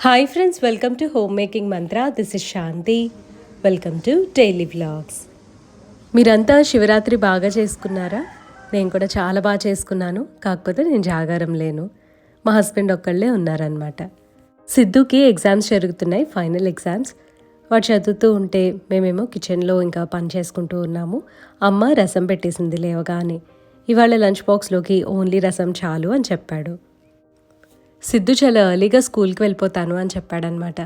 Hi friends welcome to home making mantra this is Shanti welcome to daily vlogs మీరంతా శివరాత్రి బాగా చేసుకున్నారా? నేను కూడా చాలా బాగా చేసుకున్నాను. కాకపోతే నేను జాగారం లేను. మా హస్బెండ్ ఒక్కళ్ళే ఉన్నారనమాట సిద్ధుకి ఎగ్జామ్స్ జరుగుతున్నాయి ఫైనల్ ఎగ్జామ్స్ వాడు చదువుతూ ఉంటే మేమేమో కిచెన్లో ఇంకా పని చేసుకుంటూ ఉన్నాము. అమ్మ రసం పెట్టేసింది లేవగానే. ఇవాళ లంచ్ బాక్స్లోకి ఓన్లీ రసం చాలు అని చెప్పాడు. సిద్ధు చాలా ఎర్లీగా స్కూల్కి వెళ్ళిపోతాను అని చెప్పాడనమాట.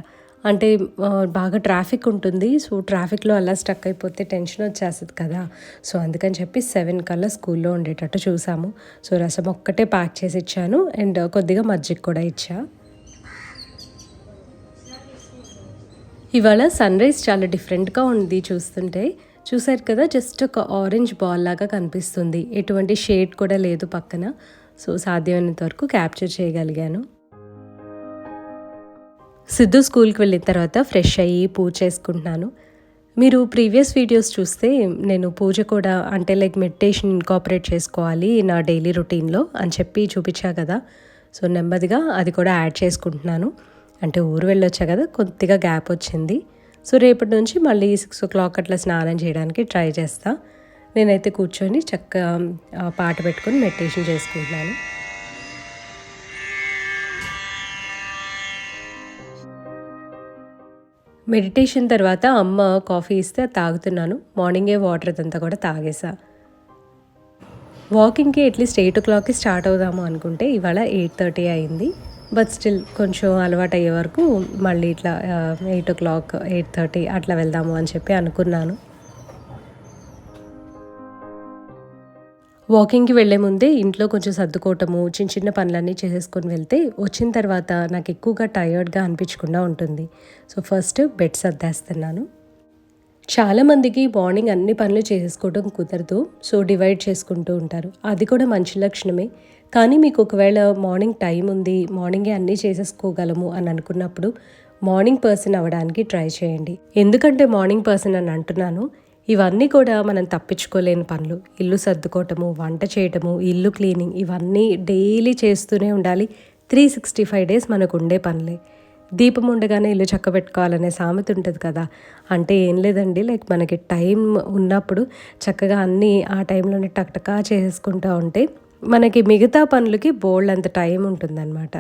అంటే బాగా ట్రాఫిక్ ఉంటుంది. సో ట్రాఫిక్లో అలా స్టక్ అయిపోతే టెన్షన్ వచ్చేస్తుంది కదా. సో అందుకని చెప్పి సెవెన్ కల్లా స్కూల్లో ఉండేటట్టు చూసాము. సో రసం ఒక్కటే ప్యాక్ చేసి ఇచ్చాను. అండ్ కొద్దిగా మజ్జిగ కూడా ఇచ్చా. ఇవాళ సన్ రైజ్ చాలా డిఫరెంట్గా ఉంది చూస్తుంటే. చూసారు కదా జస్ట్ ఒక ఆరెంజ్ బాల్ లాగా కనిపిస్తుంది. ఎటువంటి షేడ్ కూడా లేదు పక్కన. సో సాధ్యమైనంత వరకు క్యాప్చర్ చేయగలిగాను. సిద్ధు స్కూల్కి వెళ్ళిన తర్వాత ఫ్రెష్ అయ్యి పూజ చేసుకుంటున్నాను. మీరు ప్రీవియస్ వీడియోస్ చూస్తే నేను పూజ కూడా అంటే లైక్ మెడిటేషన్ ఇన్కాపరేట్ చేసుకోవాలి నా డైలీ రొటీన్లో అని చెప్పి చూపించా కదా. సో నెమ్మదిగా అది కూడా యాడ్ చేసుకుంటున్నాను. అంటే ఊరు వెళ్ళొచ్చా కదా కొద్దిగా గ్యాప్ వచ్చింది. సో రేపటి నుంచి మళ్ళీ సిక్స్ ఓ క్లాక్ అట్లా స్నానం చేయడానికి ట్రై చేస్తాను నేనైతే కూర్చొని చక్కగా పాట పెట్టుకొని మెడిటేషన్ చేసుకుంటున్నాను. మెడిటేషన్ తర్వాత అమ్మ కాఫీ ఇస్తే అది తాగుతున్నాను. మార్నింగే వాటర్ అదంతా కూడా తాగేసా. వాకింగ్కి అట్లీస్ట్ ఎయిట్ ఓ క్లాక్కి స్టార్ట్ అవుదాము అనుకుంటే ఇవాళ ఎయిట్ థర్టీ అయింది. బట్ స్టిల్ కొంచెం అలవాటు అయ్యే వరకు మళ్ళీ ఇట్లా eight o'clock eight thirty అట్లా వెళ్దాము అని చెప్పి అనుకున్నాను. వాకింగ్కి వెళ్ళే ముందే ఇంట్లో కొంచెం సర్దుకోవటము చిన్న చిన్న పనులన్నీ చేసేసుకొని వెళ్తే వచ్చిన తర్వాత నాకు ఎక్కువగా టయర్డ్గా అనిపించకుండా ఉంటుంది. సో ఫస్ట్ బెడ్ సర్దేస్తున్నాను. చాలామందికి మార్నింగ్ అన్ని పనులు చేసేసుకోవడం కుదరదు. సో డివైడ్ చేసుకుంటూ ఉంటారు. అది కూడా మంచి లక్షణమే. కానీ మీకు ఒకవేళ మార్నింగ్ టైం ఉంది మార్నింగే అన్నీ చేసేసుకోగలము అని అనుకున్నప్పుడు మార్నింగ్ పర్సన్ అవ్వడానికి ట్రై చేయండి. ఎందుకంటే మార్నింగ్ పర్సన్ అని అంటున్నాను ఇవన్నీ కూడా మనం తప్పించుకోలేని పనులు. ఇల్లు సర్దుకోవటము వంట చేయటము ఇల్లు క్లీనింగ్ ఇవన్నీ డైలీ చేస్తూనే ఉండాలి. త్రీ సిక్స్టీ ఫైవ్ డేస్ మనకు ఉండే పనులే. దీపం ఉండగానే ఇల్లు చక్కబెట్టుకోవాలనే సామెత ఉంటుంది కదా. అంటే ఏం లేదండి లైక్ మనకి టైం ఉన్నప్పుడు చక్కగా అన్నీ ఆ టైంలోనే టక్టకా చేసుకుంటూ ఉంటే మనకి మిగతా పనులకి బోల్డ్ అంత టైం ఉంటుందన్నమాట.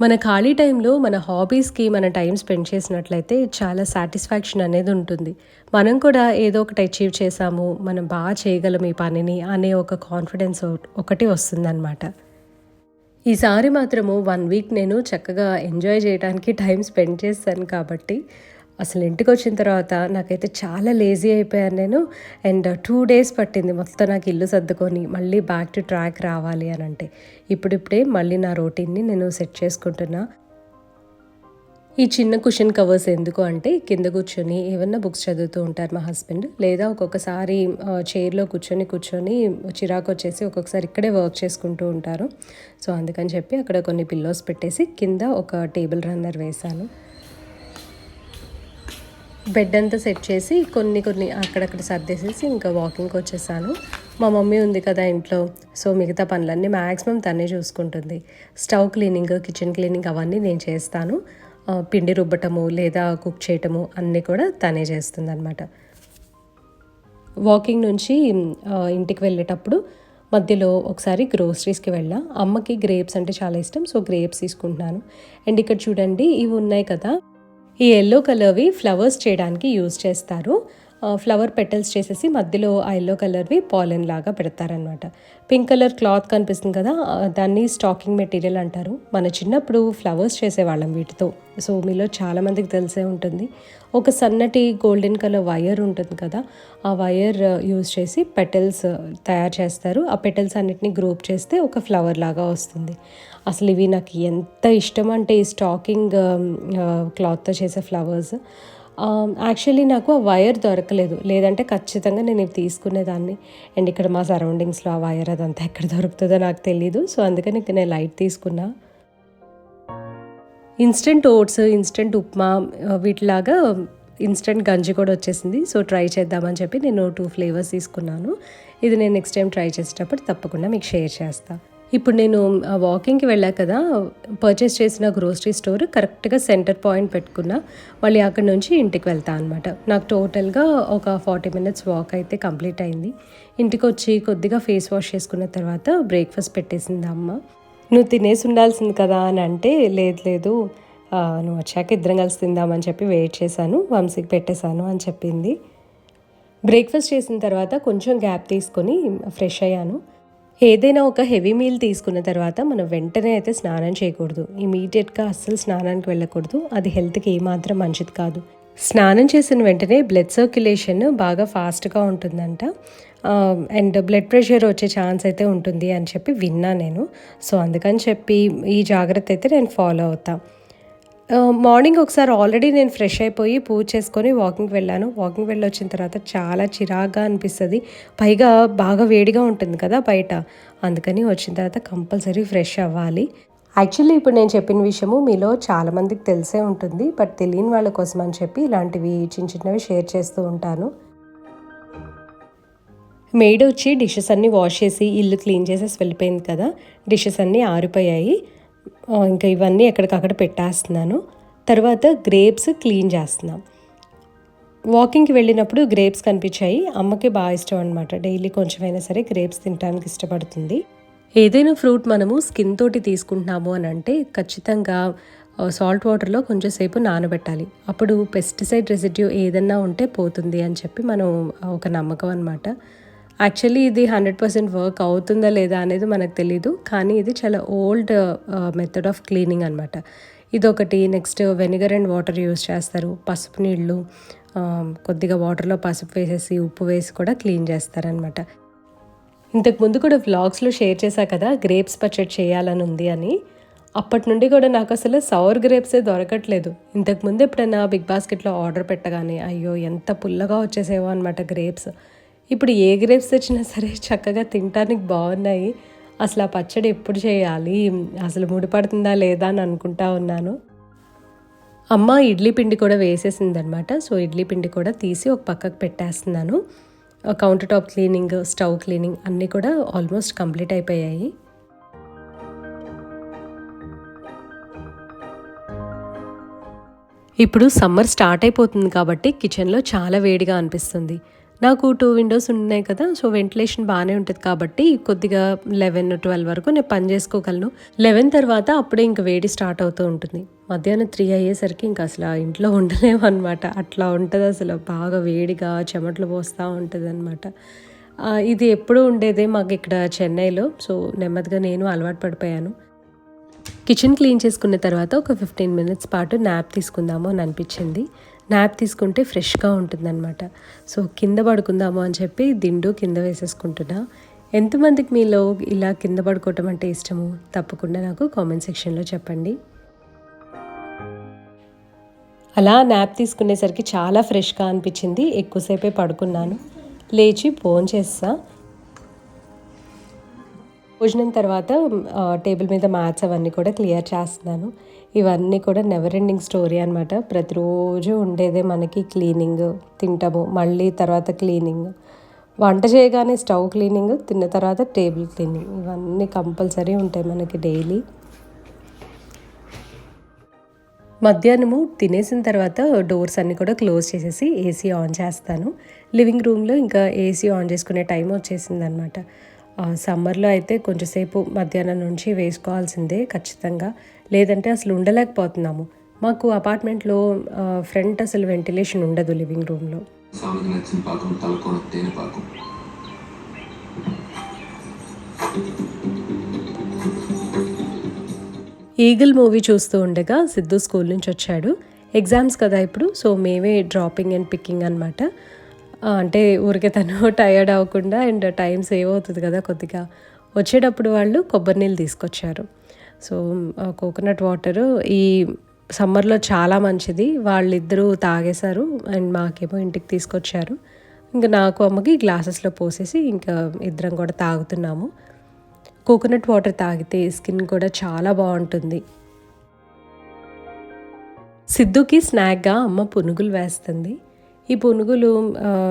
మన ఖాళీ టైంలో మన హాబీస్కి మన టైం స్పెండ్ చేసినట్లయితే చాలా సాటిస్ఫాక్షన్ అనేది ఉంటుంది. మనం కూడా ఏదో ఒకటి అచీవ్ చేసాము మనం బాగా చేయగలం ఈ పనిని అనే ఒక కాన్ఫిడెన్స్ ఒకటి వస్తుందన్నమాట. ఈసారి మాత్రము వన్ వీక్ నేను చక్కగా ఎంజాయ్ చేయడానికి టైం స్పెండ్ చేస్తాను కాబట్టి అసలు ఇంటికి వచ్చిన తర్వాత నాకైతే చాలా లేజీ అయిపోయాను నేను. అండ్ టూ డేస్ పట్టింది మొత్తం నాకు ఇల్లు సర్దుకొని మళ్ళీ బ్యాక్ టు ట్రాక్ రావాలి అని అంటే. ఇప్పుడిప్పుడే మళ్ళీ నా రొటీన్ని నేను సెట్ చేసుకుంటున్నా. ఈ చిన్న కుషన్ కవర్స్ ఎందుకు అంటే కింద కూర్చొని ఏమన్నా బుక్స్ చదువుతూ ఉంటారు మా హస్బెండ్ లేదా ఒక్కొక్కసారి చైర్లో కూర్చొని కూర్చొని చిరాకు వచ్చేసి ఒక్కొక్కసారి ఇక్కడే వర్క్ చేసుకుంటూ ఉంటారు. సో అందుకని చెప్పి అక్కడ కొన్ని పిల్లోస్ పెట్టేసి కింద ఒక టేబుల్ రన్నర్ వేశాను. బెడ్ అంతా సెట్ చేసి కొన్ని కొన్ని అక్కడక్కడ సర్దేసేసి ఇంకా వాకింగ్కి వచ్చేసాను. మా మమ్మీ ఉంది కదా ఇంట్లో సో మిగతా పనులన్నీ మ్యాక్సిమం తనే చూసుకుంటుంది. స్టవ్ క్లీనింగ్ కిచెన్ క్లీనింగ్ అవన్నీ నేను చేస్తాను. పిండి రుబ్బటము లేదా కుక్ చేయటము అన్నీ కూడా తనే చేస్తుంది అనమాట వాకింగ్ నుంచి ఇంటికి వెళ్ళేటప్పుడు మధ్యలో ఒకసారి గ్రోసరీస్కి వెళ్ళా. అమ్మకి గ్రేప్స్ అంటే చాలా ఇష్టం సో గ్రేప్స్ తీసుకుంటున్నాను. అండ్ ఇక్కడ చూడండి ఇవి ఉన్నాయి కదా. ఈ ఎల్లో కలర్వి ఫ్లవర్స్ చేయడానికి యూజ్ చేస్తారు. ఫ్లవర్ పెటల్స్ చేసేసి మధ్యలో ఆ ఎల్లో కలర్వి పాలెన్ లాగా పెడతారనమాట పింక్ కలర్ క్లాత్ కనిపిస్తుంది కదా దాన్ని స్టాకింగ్ మెటీరియల్ అంటారు. మన చిన్నప్పుడు ఫ్లవర్స్ చేసేవాళ్ళం వీటితో. సో మీలో చాలామందికి తెలిసే ఉంటుంది. ఒక సన్నటి గోల్డెన్ కలర్ వైర్ ఉంటుంది కదా ఆ వైర్ యూజ్ చేసి పెటల్స్ తయారు చేస్తారు. ఆ పెటల్స్ అన్నిటిని గ్రూప్ చేస్తే ఒక ఫ్లవర్ లాగా వస్తుంది. అసలు ఇవి నాకు ఎంత ఇష్టం అంటే ఈ స్టాకింగ్ క్లాత్తో చేసే ఫ్లవర్స్. యాక్చువల్లీ నాకు ఆ వైర్ దొరకలేదు. లేదంటే ఖచ్చితంగా నేను ఇవి తీసుకునేదాన్ని. అండ్ ఇక్కడ మా సరౌండింగ్స్లో ఆ వైర్ అదంతా ఎక్కడ దొరుకుతుందో నాకు తెలీదు. సో అందుకని నేను లైట్ తీసుకున్నా. ఇన్స్టెంట్ ఓట్స్ ఇన్స్టెంట్ ఉప్మా వీటిలాగా ఇన్స్టెంట్ గంజి కూడా వచ్చేసింది. సో ట్రై చేద్దామని చెప్పి నేను టూ ఫ్లేవర్స్ తీసుకున్నాను. ఇది నేను నెక్స్ట్ టైం ట్రై చేసేటప్పుడు తప్పకుండా మీకు షేర్ చేస్తాను ఇప్పుడు నేను వాకింగ్కి వెళ్ళా కదా పర్చేస్ చేసిన గ్రోసరీ స్టోర్ కరెక్ట్గా సెంటర్ పాయింట్ పెట్టుకున్నా. మళ్ళీ అక్కడ నుంచి ఇంటికి వెళ్తా అనమాట నాకు టోటల్గా ఒక ఫార్టీ మినిట్స్ వాక్ అయితే కంప్లీట్ అయింది. ఇంటికి వచ్చి కొద్దిగా ఫేస్ వాష్ చేసుకున్న తర్వాత బ్రేక్ఫాస్ట్ పెట్టేసింది అమ్మ. నువ్వు తినేసి ఉండాల్సింది కదా అని అంటే లేదు లేదు నువ్వు వచ్చాక ఇద్దరం కలిసి తిందామని చెప్పి వెయిట్ చేశాను వంశీకి పెట్టేశాను అని చెప్పింది. బ్రేక్ఫాస్ట్ చేసిన తర్వాత కొంచెం గ్యాప్ తీసుకొని ఫ్రెష్ అయ్యాను. ఏదైనా ఒక హెవీ మీల్ తీసుకున్న తర్వాత మనం వెంటనే అయితే స్నానం చేయకూడదు. ఇమీడియట్గా అస్సలు స్నానానికి వెళ్ళకూడదు. అది హెల్త్కి ఏమాత్రం మంచిది కాదు. స్నానం చేసిన వెంటనే బ్లడ్ సర్క్యులేషన్ బాగా ఫాస్ట్గా ఉంటుందంట. అండ్ బ్లడ్ ప్రెషర్ వచ్చే ఛాన్స్ అయితే ఉంటుంది అని చెప్పి విన్నా నేను. సో అందుకని చెప్పి ఈ జాగ్రత్త అయితే నేను ఫాలో అవుతాను మార్నింగ్ ఒకసారి ఆల్రెడీ నేను ఫ్రెష్ అయిపోయి పూజ చేసుకొని వాకింగ్కి వెళ్ళాను. వాకింగ్ వెళ్ళి వచ్చిన తర్వాత చాలా చిరాగ్గా అనిపిస్తుంది. పైగా బాగా వేడిగా ఉంటుంది కదా బయట. అందుకని వచ్చిన తర్వాత కంపల్సరీ ఫ్రెష్ అవ్వాలి. యాక్చువల్లీ ఇప్పుడు నేను చెప్పిన విషయము మీలో చాలామందికి తెలిసే ఉంటుంది. బట్ తెలియని వాళ్ళ కోసం అని చెప్పి ఇలాంటివి చిన్న చిన్నవి షేర్ చేస్తూ ఉంటాను. మెయిడ్ వచ్చి డిషెస్ అన్నీ వాష్ చేసి ఇల్లు క్లీన్ చేసేసి వెళ్ళిపోయింది కదా. డిషెస్ అన్నీ ఆరిపోయాయి. ఇంకా ఇవన్నీ ఎక్కడికక్కడ పెట్టేస్తున్నాను. తర్వాత గ్రేప్స్ క్లీన్ చేస్తున్నాం. వాకింగ్కి వెళ్ళినప్పుడు గ్రేప్స్ కనిపించాయి. అమ్మకి బాగా ఇష్టం అనమాట డైలీ కొంచెమైనా సరే గ్రేప్స్ తినడానికి ఇష్టపడుతుంది. ఏదైనా ఫ్రూట్ మనము స్కిన్ తోటి తీసుకుంటున్నాము అని అంటే ఖచ్చితంగా సాల్ట్ వాటర్లో కొంచెం సేపు నానబెట్టాలి. అప్పుడు పెస్టిసైడ్ రెసిడ్యూ ఏదన్నా ఉంటే పోతుంది అని చెప్పి మనం ఒక నమ్మకం అనమాట యాక్చువల్లీ ఇది హండ్రెడ్ పర్సెంట్ వర్క్ అవుతుందా లేదా అనేది మనకు తెలీదు. కానీ ఇది చాలా ఓల్డ్ మెథడ్ ఆఫ్ క్లీనింగ్ అనమాట ఇదొకటి. Next vinegar and water use చేస్తారు. పసుపు నీళ్ళు um, కొద్దిగా వాటర్లో పసుపు వేసేసి ఉప్పు వేసి కూడా క్లీన్ చేస్తారనమాట ఇంతకు ముందు కూడా వ్లాగ్స్లో షేర్ చేశా కదా గ్రేప్స్ పచ్చడి చేయాలని ఉంది అని. అప్పటి నుండి కూడా నాకు అసలు సౌర్ గ్రేప్సే దొరకట్లేదు. ఇంతకు ముందు ఎప్పుడైనా బిగ్ బాస్కెట్లో ఆర్డర్ పెట్టగానే అయ్యో ఎంత పుల్లగా వచ్చేసేవో అనమాట గ్రేప్స్ ఇప్పుడు ఏ గ్రేప్స్ తెచ్చినా సరే చక్కగా తినటానికి బాగున్నాయి. అసలు ఆ పచ్చడి ఎప్పుడు చేయాలి? అసలు ముడిపడుతుందా లేదా అని అనుకుంటా ఉన్నాను. అమ్మ ఇడ్లీ పిండి కూడా వేసేసిందనమాట సో ఇడ్లీ పిండి కూడా తీసి ఒక పక్కకు పెట్టేస్తున్నాను. Counter top cleaning stove cleaning అన్నీ కూడా ఆల్మోస్ట్ కంప్లీట్ అయిపోయాయి. ఇప్పుడు సమ్మర్ స్టార్ట్ అయిపోతుంది కాబట్టి కిచెన్లో చాలా వేడిగా అనిపిస్తుంది. నాకు టూ విండోస్ ఉన్నాయి కదా సో వెంటిలేషన్ బాగానే ఉంటుంది కాబట్టి కొద్దిగా లెవెన్ ట్వెల్వ్ వరకు నేను పని చేసుకోగలను. లెవెన్ తర్వాత అప్పుడే ఇంకా వేడి స్టార్ట్ అవుతూ ఉంటుంది. మధ్యాహ్నం త్రీ అయ్యేసరికి ఇంకా అసలు ఇంట్లో ఉండలేము అనమాట అట్లా ఉంటుంది అసలు బాగా వేడిగా చెమటలు పోస్తూ ఉంటుంది అనమాట ఇది ఎప్పుడు ఉండేదే మాకు ఇక్కడ చెన్నైలో సో నెమ్మదిగా నేను అలవాటు పడిపోయాను. కిచెన్ క్లీన్ చేసుకున్న తర్వాత ఒక ఫిఫ్టీన్ మినిట్స్ పాటు నాప్ తీసుకుందాము అని అనిపించింది. నాప్ తీసుకుంటే ఫ్రెష్గా ఉంటుందన్నమాట. సో కింద పడుకుందాము అని చెప్పి దిండు కింద వేసేసుకుంటున్నా. ఎంతమందికి మీలో ఇలా కింద పడుకోవటం అంటే ఇష్టము? తప్పకుండా నాకు కామెంట్ సెక్షన్లో చెప్పండి. అలా నాప్ తీసుకునేసరికి చాలా ఫ్రెష్గా అనిపించింది. ఎక్కువసేపే పడుకున్నాను. లేచి ఫోన్ చేస్తా. భోజనం తర్వాత టేబుల్ మీద మ్యాథ్స్ అవన్నీ కూడా క్లియర్ చేస్తున్నాను. ఇవన్నీ కూడా నెవర్ ఎండింగ్ స్టోరీ అనమాట ప్రతిరోజు ఉండేదే మనకి క్లీనింగ్ తింటాము. మళ్ళీ తర్వాత క్లీనింగ్ వంట చేయగానే స్టవ్ క్లీనింగ్ తిన్న తర్వాత టేబుల్ క్లీనింగ్ ఇవన్నీ కంపల్సరీ ఉంటాయి మనకి డైలీ మధ్యాహ్నము తినేసిన తర్వాత డోర్స్ అన్నీ కూడా క్లోజ్ చేసేసి ఏసీ ఆన్ చేస్తాను. లివింగ్ రూమ్లో ఇంకా ఏసీ ఆన్ చేసుకునే టైం వచ్చేసింది అనమాట సమ్మర్లో అయితే కొంచెంసేపు మధ్యాహ్నం నుంచి వేసుకోవాల్సిందే ఖచ్చితంగా. లేదంటే అసలు ఉండలేకపోతున్నాము. మాకు అపార్ట్మెంట్లో ఫ్రంట్ అసలు వెంటిలేషన్ ఉండదు లివింగ్ రూమ్లో. సామెకి నచ్చిన పాకం తలకోన తేనె పాకం ఈగిల్ మూవీ చూస్తూ ఉండగా సిద్ధు స్కూల్ నుంచి వచ్చాడు. ఎగ్జామ్స్ కదా ఇప్పుడు సో మేమే డ్రాపింగ్ అండ్ పిక్కింగ్ అనమాట అంటే ఊరికే తను టయర్డ్ అవ్వకుండా అండ్ టైం సేవ్ అవుతుంది కదా కొద్దిగా. వచ్చేటప్పుడు వాళ్ళు కొబ్బరి నీళ్ళు తీసుకొచ్చారు. సో కోకోనట్ వాటరు ఈ సమ్మర్లో చాలా మంచిది. వాళ్ళిద్దరూ తాగేశారు అండ్ మాకేమో ఇంటికి తీసుకొచ్చారు. ఇంకా నాకు అమ్మకి గ్లాసెస్లో పోసేసి ఇంకా ఇద్దరం కూడా తాగుతున్నాము. కోకోనట్ వాటర్ తాగితే స్కిన్ కూడా చాలా బాగుంటుంది. సిద్ధుకి స్నాక్గా అమ్మ పునుగులు వేస్తుంది. ఈ పునుగులు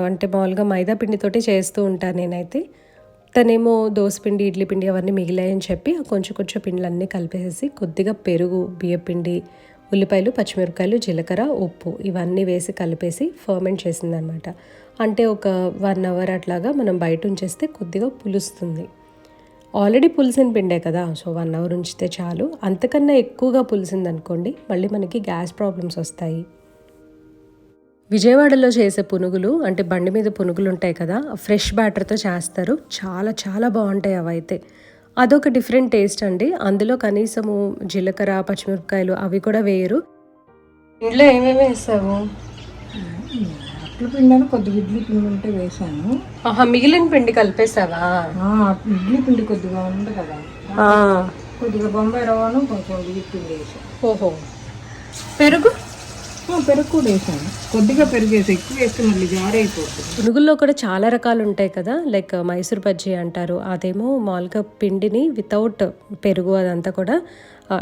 అంటే మామూలుగా మైదా పిండితోటి చేస్తూ ఉంటాను నేనైతే. తనేమో దోసపిండి ఇడ్లీ పిండి అవన్నీ మిగిలాయని చెప్పి కొంచెం కొంచెం పిండిలన్నీ కలిపేసి కొద్దిగా పెరుగు బియ్యపిండి ఉల్లిపాయలు పచ్చిమిరపకాయలు జీలకర్ర ఉప్పు ఇవన్నీ వేసి కలిపేసి ఫర్మెంట్ చేసిందనమాట. అంటే ఒక వన్ అవర్ అట్లాగా మనం బయట ఉంచేస్తే కొద్దిగా పులుస్తుంది. ఆల్రెడీ పులిసిన పిండే కదా సో వన్ అవర్ ఉంచితే చాలు. అంతకన్నా ఎక్కువగా పులిసింది అనుకోండి మళ్ళీ మనకి గ్యాస్ ప్రాబ్లమ్స్ వస్తాయి. విజయవాడలో చేసే పునుగులు అంటే బండి మీద పునుగులు ఉంటాయి కదా ఫ్రెష్ బ్యాటర్తో చేస్తారు. చాలా చాలా బాగుంటాయి అవైతే అదొక డిఫరెంట్ టేస్ట్ అండి. అందులో కనీసము జీలకర్ర పచ్చిమిరపకాయలు అవి కూడా వేయరు. ఇంట్లో ఏమేమి వేసావు? అట్ల పిండి కొద్దిగా ఇడ్లీ పిండి ఉంటే వేసాను. ఆహా మిగిలిన పిండి కలిపేసావా? ఆ, ఇడ్లీ పిండి కొద్దిగా ఉంది కదా. కొద్దిగా బొంబాయి రవ్వను కొంచెం బియ్య పిండి వేసాను. ఓహో. పెరుగు? పెరుగు కూడా వేసాను కొద్దిగా పెరుగు వేసి ఎక్కువ వేస్తే మళ్ళీ జారైపోతుంది. కూడా చాలా రకాలు ఉంటాయి కదా లైక్ మైసూర్ బజ్జీ అంటారు. అదేమో మామూలుగా పిండిని వితౌట్ పెరుగు అదంతా కూడా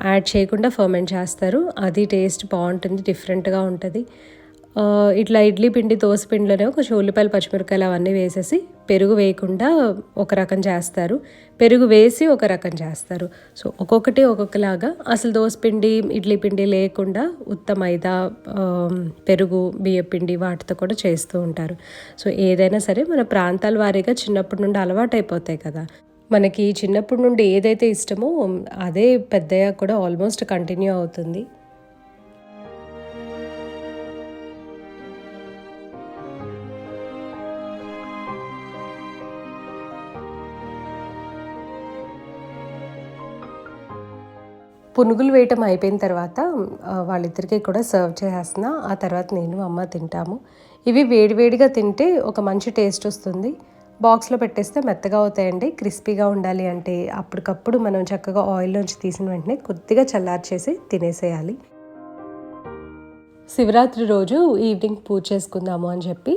యాడ్ చేయకుండా ఫర్మెంట్ చేస్తారు. అది టేస్ట్ బాగుంటుంది డిఫరెంట్గా ఉంటుంది. ఇట్లా ఇడ్లీ పిండి దోశ పిండిలోనే కొంచెం ఉల్లిపాయలు పచ్చిమిరపకాయలు అవన్నీ వేసేసి పెరుగు వేయకుండా ఒక రకం చేస్తారు. పెరుగు వేసి ఒక రకం చేస్తారు. సో ఒక్కొక్కటి ఒక్కొక్కలాగా. అసలు దోశ పిండి ఇడ్లీ పిండి లేకుండా ఉత్త మైదా పెరుగు బియ్యం పిండి వాటితో కూడా చేస్తూ ఉంటారు. సో ఏదైనా సరే మన ప్రాంతాల వారీగా చిన్నప్పటి నుండి అలవాటు అయిపోతాయి కదా. మనకి చిన్నప్పటి నుండి ఏదైతే ఇష్టమో అదే పెద్దయ్యా కూడా ఆల్మోస్ట్ కంటిన్యూ అవుతుంది. పునుగులు వేయటం అయిపోయిన తర్వాత వాళ్ళిద్దరికీ కూడా సర్వ్ చేసేస్తున్నా. ఆ తర్వాత నేను అమ్మ తింటాము. ఇవి వేడివేడిగా తింటే ఒక మంచి టేస్ట్ వస్తుంది. బాక్స్లో పెట్టేస్తే మెత్తగా అవుతాయండి క్రిస్పీగా ఉండాలి అంటే అప్పటికప్పుడు మనం చక్కగా ఆయిల్లోంచి తీసిన వెంటనే కొద్దిగా చల్లార్చేసి తినేసేయాలి. శివరాత్రి రోజు ఈవినింగ్ పూజ చేసుకుందాము అని చెప్పి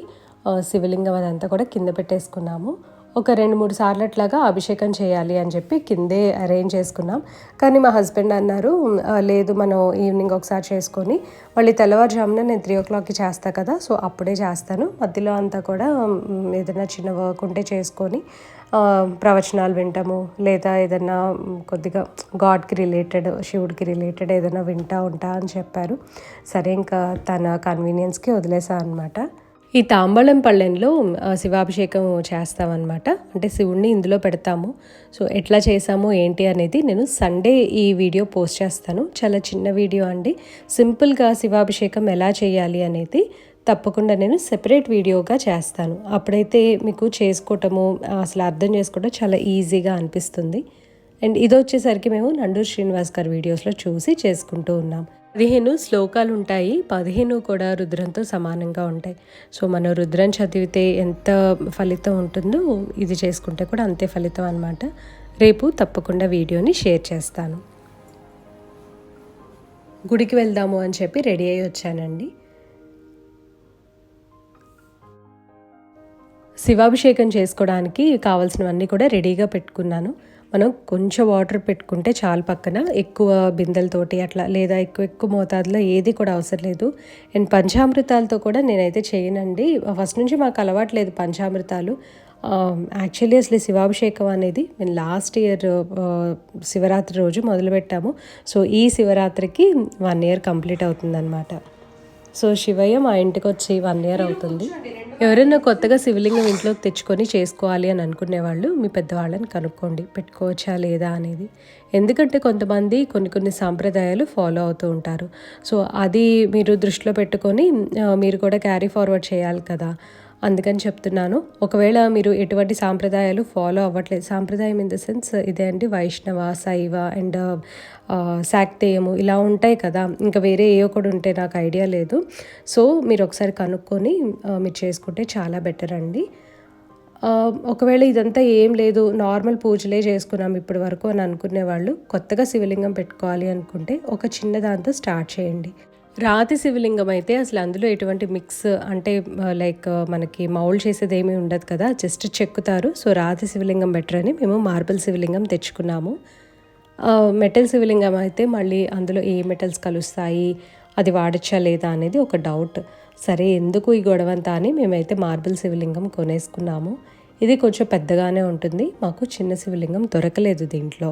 శివలింగం అదంతా కూడా కింద పెట్టేసుకున్నాము. ఒక రెండు మూడు సార్లు అట్లాగా అభిషేకం చేయాలి అని చెప్పి కిందే అరేంజ్ చేసుకున్నాం. కానీ మా హస్బెండ్ అన్నారు లేదు మనం ఈవినింగ్ ఒకసారి చేసుకొని మళ్ళీ తెల్లవారుజామున నేను త్రీ ఓ క్లాక్కి చేస్తా కదా సో అప్పుడే చేస్తాను. మధ్యలో అంతా కూడా ఏదైనా చిన్న వర్క్ ఉంటే చేసుకొని ప్రవచనాలు వింటాము లేదా ఏదైనా కొద్దిగా గాడ్కి రిలేటెడ్ శివుడికి రిలేటెడ్ ఏదైనా వింటా ఉంటా అని చెప్పారు. సరే ఇంకా తన కన్వీనియన్స్కి వదిలేసా అనమాట ఈ తాంబళం పళ్ళెంలో శివాభిషేకం చేస్తామన్నమాట. అంటే శివుణ్ణి ఇందులో పెడతాము. సో ఎట్లా చేసాము ఏంటి అనేది నేను సండే ఈ వీడియో పోస్ట్ చేస్తాను. చాలా చిన్న వీడియో అండి. సింపుల్గా శివాభిషేకం ఎలా చేయాలి అనేది తప్పకుండా నేను సెపరేట్ వీడియోగా చేస్తాను. అప్పుడైతే మీకు చేసుకోవటము అసలు అర్థం చేసుకోవడం చాలా ఈజీగా అనిపిస్తుంది. అండ్ ఇది వచ్చేసరికి మేము నండూరు శ్రీనివాస్ గారి వీడియోస్లో చూసి చేసుకుంటూ ఉన్నాం. పదిహేను శ్లోకాలు ఉంటాయి పదిహేను కూడా రుద్రంతో సమానంగా ఉంటాయి. సో మనం రుద్రం చదివితే ఎంత ఫలితం ఉంటుందో ఇది చేసుకుంటే కూడా అంతే ఫలితం అనమాట రేపు తప్పకుండా వీడియోని షేర్ చేస్తాను. గుడికి వెళ్దాము అని చెప్పి రెడీ అయ్యి వచ్చానండి. శివాభిషేకం చేసుకోవడానికి కావాల్సినవన్నీ కూడా రెడీగా పెట్టుకున్నాను. మనం కొంచెం వాటర్ పెట్టుకుంటే చాలు పక్కన. ఎక్కువ బిందెలతోటి అట్లా లేదా ఎక్కువ ఎక్కువ మోతాదులో ఏది కూడా అవసరం లేదు. అండ్ పంచామృతాలతో కూడా నేనైతే చేయనండి. ఫస్ట్ నుంచి మాకు అలవాట్లేదు పంచామృతాలు. యాక్చువల్లీ అసలు శివాభిషేకం అనేది మేము లాస్ట్ ఇయర్ శివరాత్రి రోజు మొదలుపెట్టాము. సో ఈ శివరాత్రికి వన్ ఇయర్ కంప్లీట్ అవుతుందన్నమాట. సో శివయ్య మా ఇంటికి వచ్చి వన్ ఇయర్ అవుతుంది. ఎవరైనా కొత్తగా శివలింగం ఇంట్లోకి తెచ్చుకొని చేసుకోవాలి అని అనుకునే వాళ్ళు మీ పెద్దవాళ్ళని కనుక్కోండి పెట్టుకోవచ్చా లేదా అనేది. ఎందుకంటే కొంతమంది కొన్ని కొన్ని సాంప్రదాయాలు ఫాలో అవుతూ ఉంటారు. సో అది మీరు దృష్టిలో పెట్టుకొని మీరు కూడా క్యారీ ఫార్వర్డ్ చేయాలి కదా. అందుకని చెప్తున్నాను. ఒకవేళ మీరు ఎటువంటి సాంప్రదాయాలు ఫాలో అవ్వట్లేదు సాంప్రదాయం ఇన్ ద సెన్స్ ఇదే అండి వైష్ణవ శైవ అండ్ uh, శాక్తేయము ఇలా ఉంటాయి కదా. ఇంకా వేరే ఏ ఒకటి ఉంటే నాకు ఐడియా లేదు. సో మీరు ఒకసారి కనుక్కొని మీరు చేసుకుంటే చాలా బెటర్ అండి. ఒకవేళ ఇదంతా ఏం లేదు నార్మల్ పూజలే చేసుకున్నాం ఇప్పటి వరకు అని అనుకునే వాళ్ళు కొత్తగా శివలింగం పెట్టుకోవాలి అనుకుంటే ఒక చిన్న దాంతో స్టార్ట్ చేయండి. రాతి శివలింగం అయితే అసలు అందులో ఎటువంటి మిక్స్ అంటే లైక్ మనకి మౌల్డ్ చేసేది ఏమీ ఉండదు కదా. జస్ట్ చెక్కుతారు. సో రాతి శివలింగం బెటర్ అని మేము మార్బుల్ శివలింగం తెచ్చుకున్నాము. మెటల్ శివలింగం అయితే మళ్ళీ అందులో ఏ మెటల్స్ కలుస్తాయి అది వాడచ్చా లేదా అనేది ఒక డౌట్ సరే ఎందుకు ఈ గొడవంతా అని మేమైతే మార్బుల్ శివలింగం కొనేసుకున్నాము. ఇది కొంచెం పెద్దగానే ఉంటుంది. మాకు చిన్న శివలింగం దొరకలేదు దీంట్లో.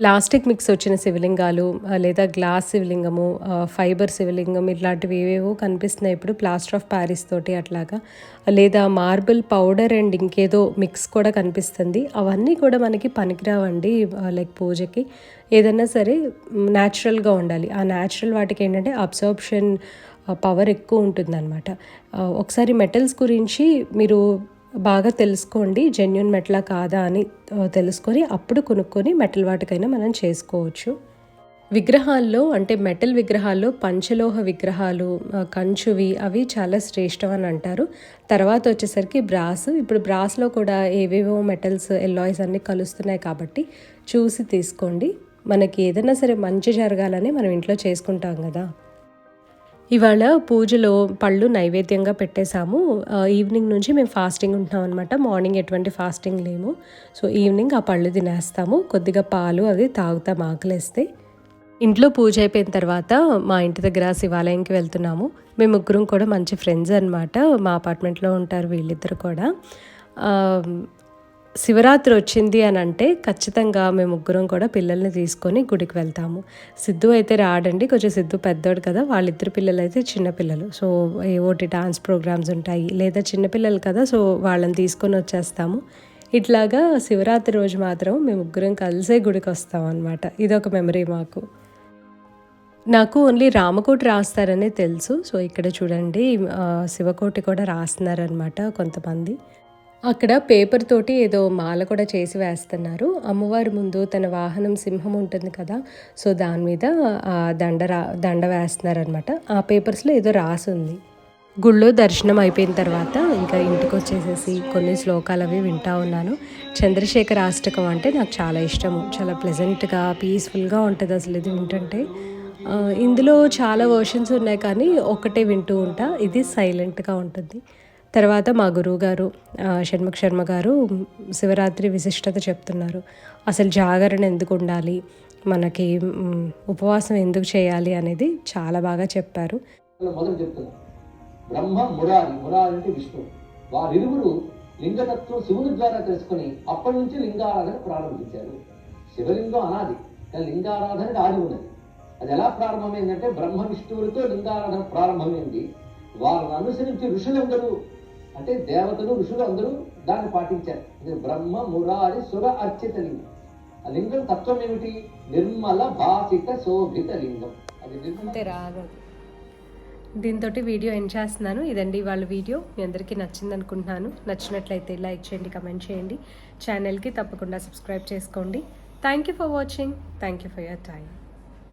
ప్లాస్టిక్ మిక్స్ వచ్చిన శివలింగాలు లేదా గ్లాస్ శివలింగము ఫైబర్ శివలింగం ఇట్లాంటివి ఏవేవో కనిపిస్తున్నాయి ఇప్పుడు ప్లాస్టర్ ఆఫ్ ప్యారిస్ తోటి అట్లాగా. లేదా మార్బుల్ పౌడర్ అండ్ ఇంకేదో మిక్స్ కూడా కనిపిస్తుంది. అవన్నీ కూడా మనకి పనికిరావండి లైక్ పూజకి. ఏదన్నా సరే న్యాచురల్గా ఉండాలి. ఆ న్యాచురల్ వాటికి ఏంటంటే అబ్జార్ప్షన్ పవర్ ఎక్కువ ఉంటుందన్నమాట. ఆ, ఒకసారి మెటల్స్ గురించి మీరు బాగా తెలుసుకోండి జెన్యున్ మెటలా కాదా అని తెలుసుకొని అప్పుడు కొనుక్కొని మెటల్ వాటికైనా మనం చేసుకోవచ్చు. విగ్రహాల్లో అంటే మెటల్ విగ్రహాల్లో పంచలోహ విగ్రహాలు కంచువి అవి చాలా శ్రేష్టం అని అంటారు. తర్వాత వచ్చేసరికి బ్రాస్. ఇప్పుడు బ్రాస్లో కూడా ఏవేవో మెటల్స్ ఎల్లాయిస్ అన్నీ కలుస్తున్నాయి కాబట్టి చూసి తీసుకోండి. మనకి ఏదైనా సరే మంచి జరగాలని మనం ఇంట్లో చేసుకుంటాం కదా. ఇవాళ పూజలో పళ్ళు నైవేద్యంగా పెట్టేశాము. ఈవినింగ్ నుంచి మేము ఫాస్టింగ్ ఉంటున్నాం అనమాట మార్నింగ్ ఎటువంటి ఫాస్టింగ్ లేము. సో ఈవినింగ్ ఆ పళ్ళు తినేస్తాము. కొద్దిగా పాలు అవి తాగుతాం ఆకలేస్తే. ఇంట్లో పూజ అయిపోయిన తర్వాత మా ఇంటి దగ్గర శివాలయంకి వెళ్తున్నాము. మేము ముగ్గురం కూడా మంచి ఫ్రెండ్స్ అనమాట మా అపార్ట్మెంట్లో ఉంటారు వీళ్ళిద్దరు కూడా. శివరాత్రి వచ్చింది అని అంటే ఖచ్చితంగా మేము ముగ్గురం కూడా పిల్లల్ని తీసుకొని గుడికి వెళ్తాము. సిద్ధు అయితే రాడండి కొంచెం సిద్ధు పెద్దోడు కదా వాళ్ళిద్దరు పిల్లలు అయితే చిన్నపిల్లలు సో ఏవోటి డాన్స్ ప్రోగ్రామ్స్ ఉంటాయి లేదా చిన్నపిల్లలు కదా సో వాళ్ళని తీసుకొని వచ్చేస్తాము. ఇట్లాగా శివరాత్రి రోజు మాత్రం మేము ముగ్గురం కలిసే గుడికి వస్తాం అనమాట ఇదొక మెమరీ మాకు. నాకు ఓన్లీ రామకోటి రాస్తారనే తెలుసు. సో ఇక్కడ చూడండి శివకోటి కూడా రాస్తున్నారనమాట కొంతమంది. అక్కడ పేపర్ తోటి ఏదో మాల కూడా చేసి వేస్తున్నారు. అమ్మవారి ముందు తన వాహనం సింహం ఉంటుంది కదా సో దాని మీద దండ రా దండ వేస్తున్నారనమాట ఆ పేపర్స్లో ఏదో రాసి ఉంది. గుళ్ళో దర్శనం అయిపోయిన తర్వాత ఇంకా ఇంటికి వచ్చేసేసి కొన్ని శ్లోకాలు అవి వింటా ఉన్నాను. చంద్రశేఖర్ అష్టకం అంటే నాకు చాలా ఇష్టము. చాలా ప్లెజెంట్గా పీస్ఫుల్గా ఉంటుంది అసలు ఇది వింటుంటే. ఇందులో చాలా వర్షన్స్ ఉన్నాయి కానీ ఒకటే వింటూ ఉంటా. ఇది సైలెంట్గా ఉంటుంది. తర్వాత మా గురువు గారు ఆ, షణ్ముఖ శర్మ గారు శివరాత్రి విశిష్టత చెప్తున్నారు. అసలు జాగరణ ఎందుకు ఉండాలి? మనకి ఉపవాసం ఎందుకు చేయాలి అనేది చాలా బాగా చెప్పారు. బ్రహ్మ మురారి మురారి అంటే విష్ణు. వారిరువురు లింగతత్వం శివుని ద్వారా తెలుసుకుని అప్పటి నుంచి లింగారాధన ప్రారంభించారు. శివలింగం అనాది కానీ లింగారాధనకి ఆది ఉన్నది. అది ఎలా ప్రారంభమైందంటే బ్రహ్మ విష్ణువులతో లింగారాధన ప్రారంభమైంది. వారిని అనుసరించి ఋషులందరూ అంటే దేవతలు ఋషులు అందరూ దాన్ని పాటించారు. ఇది బ్రహ్మ మురారి సుర అర్చిత లింగం. ఆ లింగం తత్వం ఏమిటి? నిర్మల భాసిత శోభిత లింగం. అది నిర్మల. దీంతో వీడియో ఎండ్ చేస్తున్నాను. ఇదండి వాళ్ళ వీడియో. మీ అందరికీ నచ్చింది అనుకుంటున్నాను నచ్చినట్లయితే లైక్ చేయండి కమెంట్ చేయండి. ఛానల్కి తప్పకుండా సబ్స్క్రైబ్ చేసుకోండి. Thank you for watching thank you for your time